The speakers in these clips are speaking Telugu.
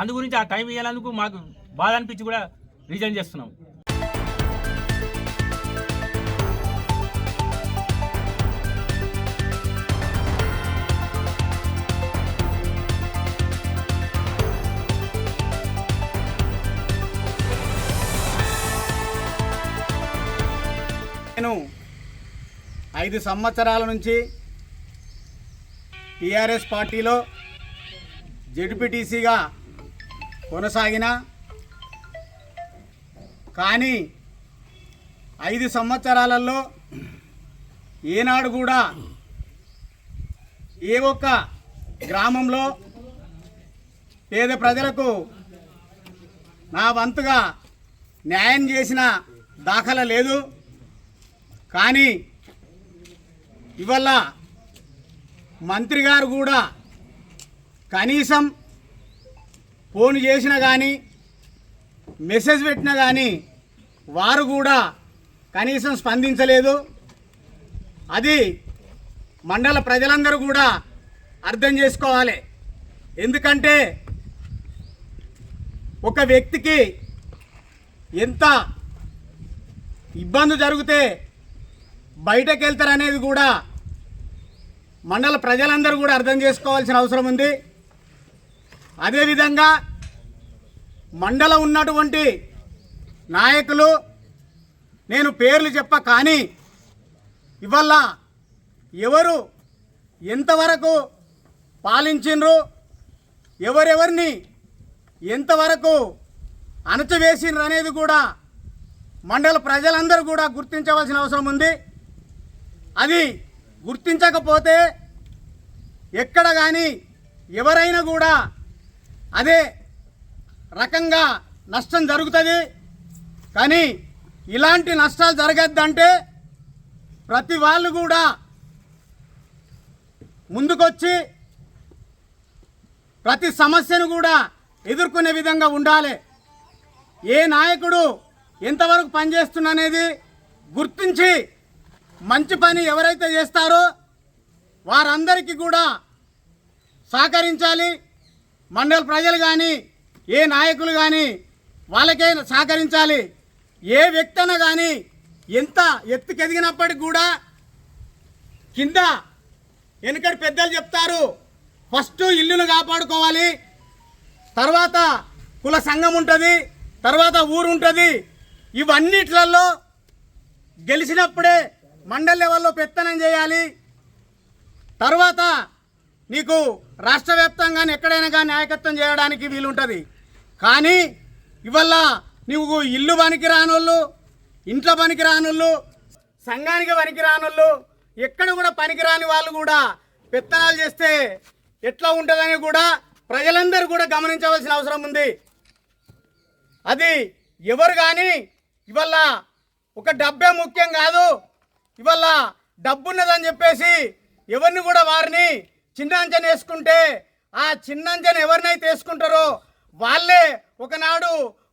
అందు గురించి ఆ టైం ఇవ్వాలందుకు మాకు బాధ అనిపించి కూడా రిజైన్ చేస్తున్నాం. నేను ఐదు సంవత్సరాల నుంచి టీఆర్ఎస్ పార్టీలో జడ్పీటీసీగా కొనసాగిన? కానీ ఐదు సంవత్సరాలలో ఏనాడు కూడా ఏ ఒక్క గ్రామంలో పేద ప్రజలకు నా వంతుగా న్యాయం చేసిన దాఖలా లేదు. కానీ ఇవల్ల మంత్రి గారు కూడా కనీసం ఫోన్ చేసినా కానీ మెసేజ్ పెట్టినా కానీ వారు కూడా కనీసం స్పందించలేదు. అది మండల ప్రజలందరూ కూడా అర్థం చేసుకోవాలి. ఎందుకంటే ఒక వ్యక్తికి ఎంత ఇబ్బంది జరిగితే బయటకు వెళ్తారనేది కూడా మండల ప్రజలందరూ కూడా అర్థం చేసుకోవాల్సిన అవసరం ఉంది. అదేవిధంగా మండలం ఉన్నటువంటి నాయకులు నేను పేర్లు చెప్ప కానీ ఇవల్ల ఎవరు ఎంతవరకు పాలించిండ్రు ఎవరెవరిని ఎంతవరకు అణచివేసిండ్రు అనేది కూడా మండల ప్రజలందరూ కూడా గుర్తించవలసిన అవసరం ఉంది. అది గుర్తించకపోతే ఎక్కడ కానీ ఎవరైనా కూడా అదే రకంగా నష్టం జరుగుతుంది. కానీ ఇలాంటి నష్టాలు జరగద్దంటే ప్రతి వాళ్ళు కూడా ముందుకొచ్చి ప్రతి సమస్యను కూడా ఎదుర్కొనే విధంగా ఉండాలి. ఏ నాయకుడు ఎంతవరకు పనిచేస్తున్ననేది గుర్తించి మంచి పని ఎవరైతే చేస్తారో వారందరికీ కూడా సహకరించాలి. మండల ప్రజలు కానీ ఏ నాయకులు కానీ వాళ్ళకే సహకరించాలి. ఏ వ్యక్తి అయినా కానీ ఎంత ఎత్తుకెదిగినప్పటికి కూడా కింద వెనుకటి పెద్దలు చెప్తారు ఫస్ట్ ఇల్లును కాపాడుకోవాలి తర్వాత కుల సంఘం ఉంటుంది తర్వాత ఊరు ఉంటుంది. ఇవన్నిట్లలో గెలిచినప్పుడే మండల లెవెల్లో పెత్తనం చేయాలి. తర్వాత నీకు రాష్ట్ర వ్యాప్తంగా ఎక్కడైనా కానీ నాయకత్వం చేయడానికి వీలుంటుంది. కానీ ఇవల్ల నువ్వు ఇల్లు పనికి రానోళ్ళు ఇంట్లో పనికి రానోళ్ళు సంఘానికి పనికి రానోళ్ళు ఎక్కడ కూడా పనికిరాని వాళ్ళు కూడా పెత్తనాలు చేస్తే ఎట్లా ఉంటుందని కూడా ప్రజలందరూ కూడా గమనించవలసిన అవసరం ఉంది. అది ఎవరు కానీ ఇవల్ల ఒక డబ్బే ముఖ్యం కాదు. ఇవల్ల డబ్బున్నదని చెప్పేసి ఎవరిని కూడా వారిని చిన్న వేసుకుంటే ఆ చిన్న ఎవరినైతే వేసుకుంటారో వాళ్ళే ఒకనాడు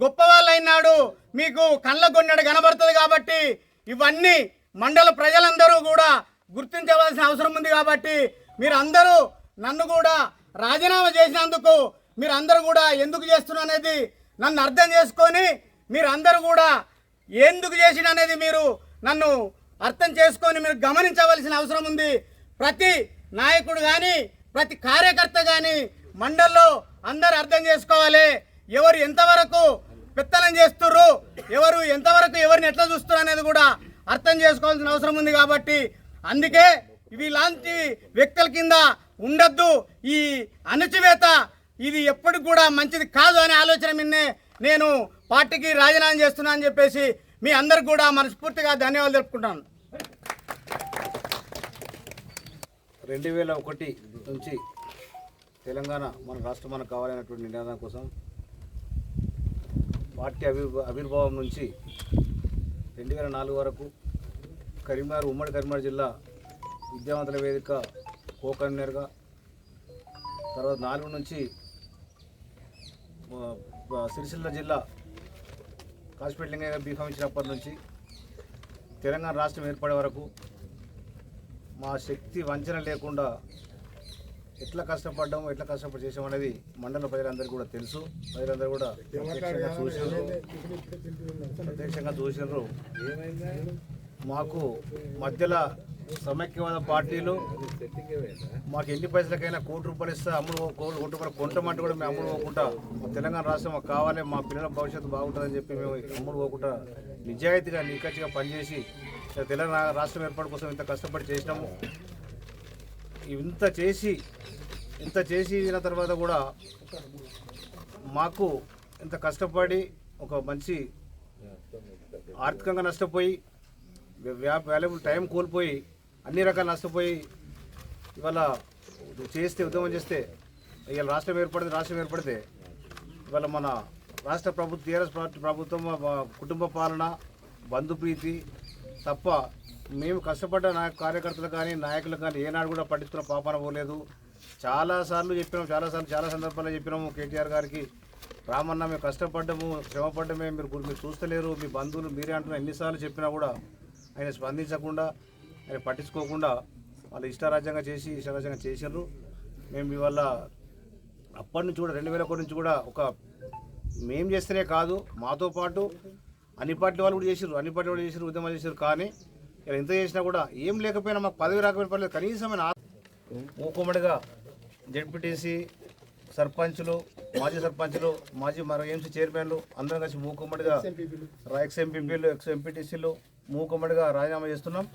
గొప్పవాళ్ళైనాడు. మీకు కళ్ళ గొన్నెడు కనబడుతుంది కాబట్టి ఇవన్నీ మండల ప్రజలందరూ కూడా గుర్తించవలసిన అవసరం ఉంది కాబట్టి మీరు అందరూ నన్ను కూడా రాజీనామా చేసినందుకు మీరు అందరూ కూడా ఎందుకు చేస్తున్నారు అనేది నన్ను అర్థం చేసుకొని మీరు అందరూ కూడా ఎందుకు చేసిన అనేది మీరు నన్ను అర్థం చేసుకొని మీరు గమనించవలసిన అవసరం ఉంది. ప్రతి నాయకుడు కానీ ప్రతి కార్యకర్త కానీ మండల్లో అందరు అర్థం చేసుకోవాలి. ఎవరు ఎంతవరకు పెత్తనం చేస్తుర్రు ఎవరు ఎంతవరకు ఎవరిని ఎట్లా చూస్తున్నారు అనేది కూడా అర్థం చేసుకోవాల్సిన అవసరం ఉంది కాబట్టి అందుకే ఇవి లాంటి వ్యక్తుల కింద ఉండద్దు. ఈ అణచివేత ఇది ఎప్పటికి కూడా మంచిది కాదు అనే ఆలోచన మిన్నే నేను పార్టీకి రాజీనామా చేస్తున్నా అని చెప్పేసి మీ అందరికి కూడా మనస్ఫూర్తిగా ధన్యవాదాలు తెలుపుకుంటాను రెండు వేల ఒకటి నుంచి తెలంగాణ మన రాష్ట్రం మనకు కావాలనేటువంటి నినాదం కోసం పార్టీ అభి ఆవిర్భావం నుంచి రెండు వేల నాలుగు వరకు కరీంనగర్ ఉమ్మడి కరీంనగర్ జిల్లా విద్యావంతుల వేదిక కో కన్వీనర్గా తర్వాత నాలుగు నుంచి సిరిసిల్ల జిల్లా కాసిపేట లింగయ్య బీఫామ్ ఇచ్చినప్పటి నుంచి తెలంగాణ రాష్ట్రం ఏర్పడే వరకు మా శక్తి వంచన లేకుండా ఎట్లా కష్టపడ్డాము ఎట్లా కష్టపడి చేసాం అనేది మండల ప్రజలందరికీ కూడా తెలుసు. ప్రజలందరూ కూడా ప్రత్యక్షంగా చూసారు ప్రత్యక్షంగా చూసినారు. మాకు మధ్యలో సమైక్యవాద పార్టీలు మాకు ఎన్ని పైసలకైనా కోటి రూపాయలు ఇస్తే అమ్ముడు కోటి రూపాయలు కొంటమంటే కూడా మేము అమ్ముడు పోకుండా మా తెలంగాణ రాష్ట్రం మాకు కావాలి మా పిల్లల భవిష్యత్తు బాగుంటుందని చెప్పి మేము అమ్ముడు పోకుండా నిజాయితీగా నిక్కచ్చిగా పనిచేసి తెలంగాణ రాష్ట్రం ఏర్పాటు కోసం ఇంత కష్టపడి చేసినాము. ఇంత చేసి ఇంత చేసిన తర్వాత కూడా మాకు ఇంత కష్టపడి ఒక మంచి ఆర్థికంగా నష్టపోయి వాల్యుబుల్ టైం కోల్పోయి అన్ని రకాల నష్టపోయి ఇవాళ చేస్తే ఉద్యమం చేస్తే ఇవాళ రాష్ట్రం ఏర్పడింది రాష్ట్రం ఏర్పడితే ఇవాళ మన రాష్ట్ర ప్రభుత్వ టీఆర్ఎస్ ప్రభుత్వం కుటుంబ పాలన బంధుప్రీతి తప్ప మేము కష్టపడ్డ నా కార్యకర్తలు కానీ నాయకులు కానీ ఏనాడు కూడా పట్టించుకున్న పాపన పోలేదు. చాలాసార్లు చెప్పినాం చాలాసార్లు చాలా సందర్భాల్లో చెప్పినాము కేటీఆర్ గారికి. రామన్న మేము కష్టపడ్డము శ్రమపడ్డమే మీరు మీరు చూస్తలేరు మీ బంధువులు మీరే అంటున్నా ఎన్నిసార్లు చెప్పినా కూడా ఆయన స్పందించకుండా ఆయన పట్టించుకోకుండా వాళ్ళు ఇష్టారాజ్యంగా చేసి ఇష్టారాజ్యంగా చేసారు మేము ఇవాళ అప్పటి నుంచి కూడా రెండు వేల ఒకటి నుంచి కూడా ఒక మేం చేస్తేనే కాదు మాతో పాటు అన్ని పార్టీ వాళ్ళు కూడా చేసారు అన్ని పార్టీ వాళ్ళు చేసారు ఉద్యమాలు చేశారు కానీ ఇలా ఎంత చేసినా కూడా ఏం లేకపోయినా మాకు పదవి రాకపోయినా పర్లేదు కనీసమైన మూకుమ్మడిగా జడ్పీటీసీ సర్పంచులు మాజీ సర్పంచులు మాజీ మరో ఎంసీ చైర్మన్లు అందరం కలిసి మూకుమ్మడిగా ఎక్స్ ఎంపీపీలు ఎక్స్ ఎంపీటీసీలు మూకుమ్మడిగా రాజీనామా చేస్తున్నాం.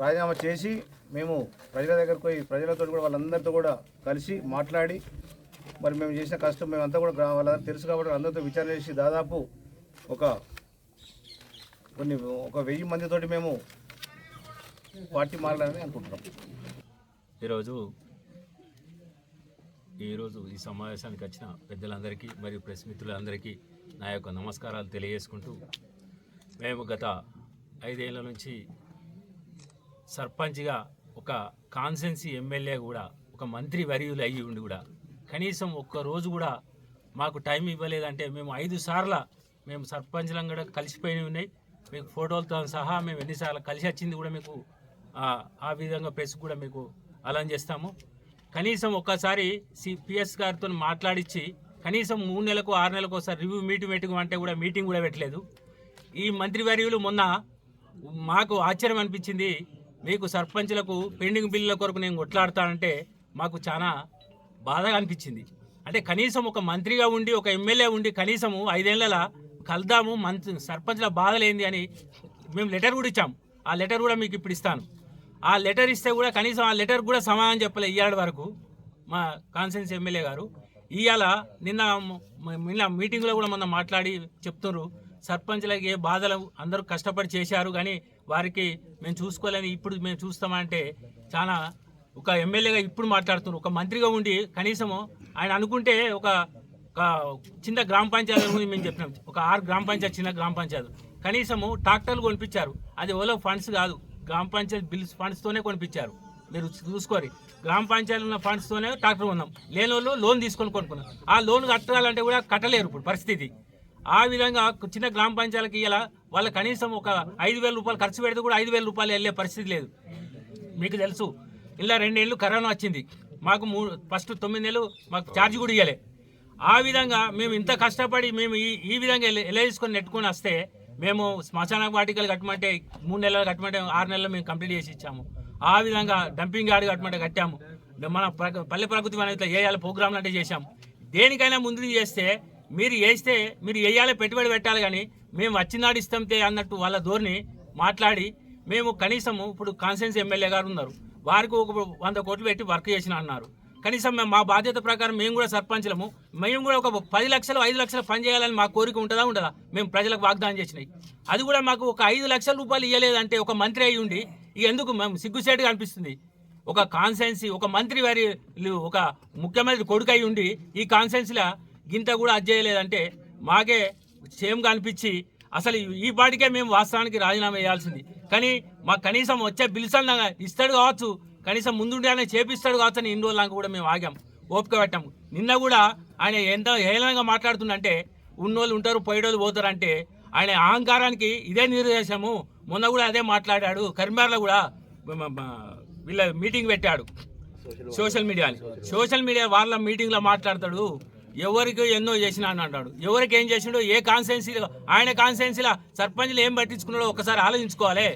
రాజీనామా చేసి మేము ప్రజల దగ్గరకు పోయి ప్రజలతో కూడా వాళ్ళందరితో కూడా కలిసి మాట్లాడి మరి మేము చేసిన కష్టం మేమంతా కూడా వాళ్ళందరూ తెలుసు కాబట్టి అందరితో విచారణ చేసి దాదాపు ఒక కొన్ని ఒక వెయ్యి మందితోటి మేము పార్టీ మారాలని అనుకుంటున్నాం. ఈరోజు ఈరోజు ఈ సమావేశానికి వచ్చిన పెద్దలందరికీ మరియు ప్రెస్ మిత్రులందరికీ నా యొక్క నమస్కారాలు తెలియజేసుకుంటూ మేము గత ఐదేళ్ళ నుంచి సర్పంచ్గా ఒక కాన్సెన్సీ ఎమ్మెల్యే కూడా ఒక మంత్రి వర్యులు అయ్యి ఉండి కూడా కనీసం ఒక్క రోజు కూడా మాకు టైం ఇవ్వలేదంటే మేము ఐదు సార్ల మేము సర్పంచ్లం కూడా కలిసిపోయి ఉన్నాయి. మీకు ఫోటోలతో సహా మేము ఎన్నిసార్లు కలిసి వచ్చింది కూడా మీకు ఆ- విధంగా ప్రెస్ కూడా మీకు అలం చేస్తాము. కనీసం ఒక్కసారి సిపిఎస్ గారితో మాట్లాడించి కనీసం మూడు నెలలకు ఆరు నెలలకు ఒకసారి రివ్యూ మీటింగ్ పెట్టుకు అంటే కూడా మీటింగ్ కూడా పెట్టలేదు. ఈ మంత్రివర్యులు మొన్న మాకు ఆశ్చర్యం అనిపించింది. మీకు సర్పంచ్లకు పెండింగ్ బిల్లుల కొరకు నేను కొట్లాడతానంటే మాకు చాలా బాధగా అనిపించింది. అంటే కనీసం ఒక మంత్రిగా ఉండి ఒక ఎమ్మెల్యే ఉండి కనీసము ఐదేళ్ళ కలుద్దాము మంత్రి సర్పంచ్ల బాధలేంది అని మేము లెటర్ కూడా ఇచ్చాం ఆ లెటర్ కూడా మీకు ఇప్పుడు ఇస్తాను. ఆ లెటర్ ఇస్తే కూడా కనీసం ఆ లెటర్ కూడా సమాధానం చెప్పలే ఇయ్యాడు వరకు మా కాన్సెన్స్ ఎమ్మెల్యే గారు. ఇవాళ నిన్న నిన్న మీటింగ్లో కూడా మొన్న మాట్లాడి చెప్తున్నారు. సర్పంచ్లకి ఏ బాధలు అందరూ కష్టపడి చేశారు కానీ వారికి మేము చూసుకోలేని ఇప్పుడు మేము చూస్తామంటే చాలా ఒక ఎమ్మెల్యేగా ఇప్పుడు మాట్లాడుతున్నారు. ఒక మంత్రిగా ఉండి కనీసము ఆయన అనుకుంటే ఒక ఒక చిన్న గ్రామ పంచాయతీ గురించి మేము చెప్పినాం. ఒక ఆరు గ్రామ పంచాయతీ చిన్న గ్రామ పంచాయతీ. కనీసము ట్రాక్టర్లు కొనిపించారు. అది ఓలో ఫండ్స్ కాదు. గ్రామ పంచాయతీ బిల్స్ ఫండ్స్తోనే కొనిపించారు. మీరు చూసుకోరి. గ్రామ పంచాయతీ ఉన్న ఫండ్స్తోనే ట్రాక్టర్ ఉన్నాం లేని వాళ్ళు లోన్ తీసుకొని కొనుక్కున్నాం. ఆ లోన్ కట్టాలంటే కూడా కట్టలేరు ఇప్పుడు పరిస్థితి. ఆ విధంగా చిన్న గ్రామ పంచాయతీకి ఇలా వాళ్ళ కనీసం ఒక ఐదు వేల రూపాయలు ఖర్చు పెడితే కూడా ఐదు వేల రూపాయలు వెళ్ళే పరిస్థితి లేదు. మీకు తెలుసు. ఇలా రెండేళ్ళు కరోనా వచ్చింది. మాకు మూడు ఫస్ట్ తొమ్మిది నెలలు మాకు ఛార్జ్ కూడా ఇవ్వలే ఆ విధంగా మేము ఇంత కష్టపడి మేము ఈ ఈ విధంగా ఎల- నెట్టుకొని వస్తే మేము శ్మశాన వాటికలు కట్టమంటే మూడు నెలలు కట్టమంటే ఆరు నెలలు మేము కంప్లీట్ చేసి ఇచ్చాము. ఆ విధంగా డంపింగ్ యార్డ్ కట్టమంటే కట్టాము. మన ప్ర- పల్లె ప్రకృతి అనేది ఇట్లా వేయాలి ప్రోగ్రాంలు అంటే చేశాము. దేనికైనా ముందు చేస్తే మీరు వేస్తే మీరు వేయాలి పెట్టుబడి పెట్టాలి కానీ మేము వచ్చినాడు ఇస్తాంతే అన్నట్టు వాళ్ళ ధోరణి మాట్లాడి మేము కనీసము ఇప్పుడు కాన్సెన్స్ ఎమ్మెల్యే గారు ఉన్నారు. వారికి ఒక వంద కోట్లు పెట్టి వర్క్ చేసిన అన్నారు. కనీసం మేము మా బాధ్యత ప్రకారం మేము కూడా సర్పంచ్లము. మేము కూడా ఒక పది లక్షలు ఐదు లక్షలు పని చేయాలని మా కోరిక ఉంటుందా ఉండదా? మేము ప్రజలకు వాగ్దానం చేసినాయి. అది కూడా మాకు ఒక ఐదు లక్షల రూపాయలు ఇవ్వలేదంటే ఒక మంత్రి అయి ఉండి ఎందుకు మేము సిగ్గుసేటుగా అనిపిస్తుంది? ఒక కాన్సెన్సీ ఒక మంత్రి వారి ఒక ముఖ్యమంత్రి కొడుకు అయి ఉండి ఈ కాన్సెన్సీలో గింత కూడా అది చేయలేదంటే మాకే సేమ్గా అనిపించి అసలు ఈ పాటికే మేము వాస్తవానికి రాజీనామా చేయాల్సింది. కానీ మాకు కనీసం వచ్చే బిల్సన్ ఇస్తాడు కావచ్చు కనీసం ముందుండే చేపిస్తాడు కావచ్చు అని ఇన్ని రోజులకు కూడా మేము ఆగాం. ఓపిక పెట్టాము నిన్న కూడా ఆయన ఎంత హేళనంగా మాట్లాడుతుందంటే ఉన్నోళ్ళు ఉంటారు పోయేటోళ్ళు పోతారు అంటే ఆయన అహంకారానికి ఇదే నిర్దేశము మొన్న కూడా అదే మాట్లాడాడు. కరీంనగర్లో కూడా వీళ్ళ మీటింగ్ పెట్టాడు. సోషల్ మీడియా సోషల్ మీడియా వాళ్ళ మీటింగ్లో మాట్లాడతాడు. ఎవరికి ఎన్నో చేసినా అని అంటాడు. ఎవరికి ఏం చేసినాడో ఏ కాన్స్టెన్సీలో ఆయన కాన్స్టెన్సీలో సర్పంచ్లు ఏం పట్టించుకున్నాడో ఒకసారి ఆలోచించుకోవాలి.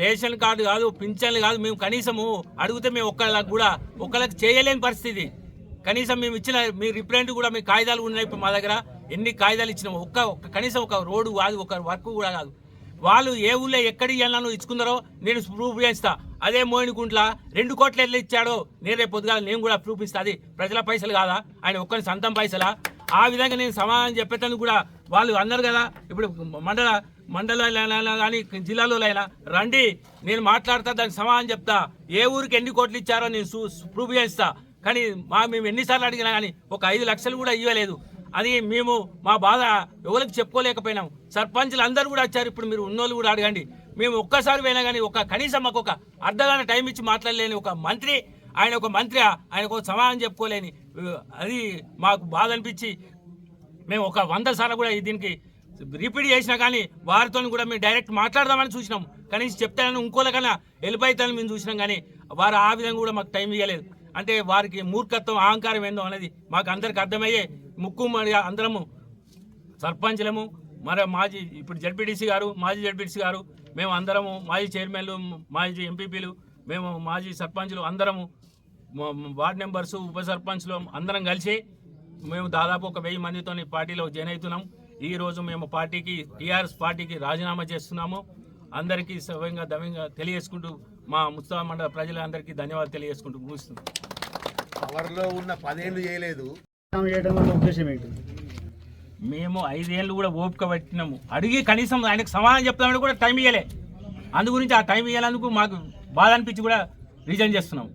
రేషన్ కార్డు కాదు పింఛన్లు కాదు మేము కనీసము అడిగితే మేము ఒక్కళ్ళకి కూడా ఒక్కళ్ళకి చేయలేని పరిస్థితి. కనీసం మేము ఇచ్చిన మీ రిప్రజెంట్ కూడా మీ కాగితాలు ఉన్నాయి ఇప్పుడు మా దగ్గర. ఎన్ని కాగితాలు ఇచ్చినాము ఒక్క ఒక్క కనీసం ఒక రోడ్డు కాదు ఒక వర్క్ కూడా కాదు. వాళ్ళు ఏ ఊళ్ళో ఎక్కడి వెళ్ళాను ఇచ్చుకున్నారో నేను ప్రూఫ్ చేస్తా. అదే మోయినకుంట్ల రెండు కోట్లు ఎట్లా ఇచ్చాడో నేను రేపు పొద్దుగా నేను కూడా ప్రూఫ్ ఇస్తా. అది ప్రజల పైసలు కాదా? ఆయన ఒక్కరి సొంతం పైసలా? ఆ విధంగా నేను సమాధానం చెప్పేటందుకు కూడా వాళ్ళు అన్నారు కదా. ఇప్పుడు మండల మండలాలైనా కానీ జిల్లాలో అయినా రండి నేను మాట్లాడతా దానికి సమాధానం చెప్తా. ఏ ఊరికి ఎన్ని కోట్లు ఇచ్చారో నేను సూ- ప్రూఫ్ చేస్తా. కానీ మా మేము ఎన్నిసార్లు అడిగినా కానీ ఒక ఐదు లక్షలు కూడా ఇవ్వలేదు. అది మేము మా బాధ ఎవరికి చెప్పుకోలేకపోయినాం. సర్పంచులు అందరూ కూడా వచ్చారు ఇప్పుడు మీరు ఉన్నోళ్ళు కూడా అడగండి. మేము ఒక్కసారి పోయినా కానీ ఒక కనీసం మాకు ఒక అర్ధగంట టైం ఇచ్చి మాట్లాడలేని ఒక మంత్రి ఆయన ఒక మంత్రి ఆయన ఒక సమాధానం చెప్పుకోలేని అది మాకు బాధ అనిపించి మేము ఒక వంద సార్లు కూడా దీనికి రిపీట్ చేసినా కానీ వారితో కూడా మేము డైరెక్ట్ మాట్లాడదామని చూసినాం. కనీసం చెప్తానని ఇంకోలకన్నా వెళ్ళిపోతానని మేము చూసినాం కానీ వారు ఆ విధంగా కూడా మాకు టైం ఇవ్వలేదు అంటే వారికి మూర్ఖత్వం అహంకారం ఏందో అనేది మాకు అందరికి అర్థమయ్యే ముక్కు మరి అందరము సర్పంచ్లము మరి మాజీ ఇప్పుడు జడ్పీటీసీ గారు మాజీ జడ్పీటీసీ గారు మేము అందరము మాజీ చైర్మన్లు మాజీ ఎంపీపీలు మేము మాజీ సర్పంచ్లు అందరము వార్డ్ మెంబర్స్ ఉప సర్పంచ్లు అందరం కలిసి మేము దాదాపు ఒక వెయ్యి మందితో పార్టీలో జాయిన్ అవుతున్నాం. ఈ రోజు మేము పార్టీకి టీఆర్ఎస్ పార్టీకి రాజీనామా చేస్తున్నాము. అందరికీ సవ్యంగా దవ్యంగా తెలియజేసుకుంటూ మా ముస్తాబా మండల ప్రజలందరికీ ధన్యవాదాలు తెలియజేసుకుంటూ ముగిస్తున్నాం. పవర్లో ఉన్న పదేళ్ళు చేయలేదు. ఉద్దేశం ఏంటి? మేము ఐదేళ్ళు కూడా ఓపిక పట్టినాము. అడిగి కనీసం ఆయనకు సమాధానం చెప్తామని కూడా టైం ఇవ్వలే అందు గురించి ఆ టైం ఇవ్వాలందుకు మాకు బాధ అనిపించి కూడా రిజైన్ చేస్తున్నాం